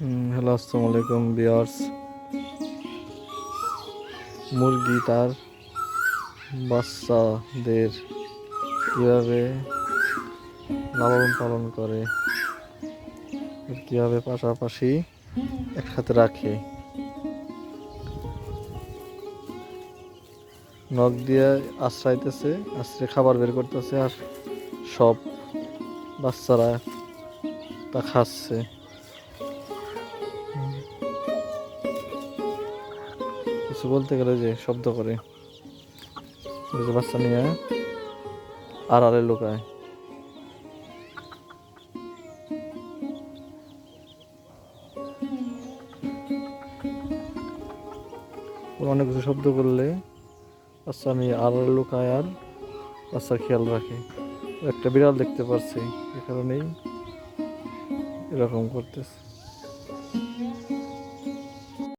Hello আসসালামু আলাইকুম বিয়ার্স মুরগি তার বাচ্চাদের কীভাবে লালন পালন করে কীভাবে পাশাপাশি একসাথে রাখে? নখ দিয়ে আশ্রাইতেছে আশ্রয় খাবার বের করতেছে, আর সব বাচ্চারা তা খাচ্ছে। কিছু বলতে গেলে যে শব্দ করে। বাচ্চা নিয়ে আর আরে লোকায়। অনেক কিছু শব্দ করলে বাচ্চা নিয়ে আর আড়ে লুকায় আর বাচ্চার খেয়াল রাখে। একটা বিড়াল দেখতে পারছি এ কারণেই এরকম করতেছে।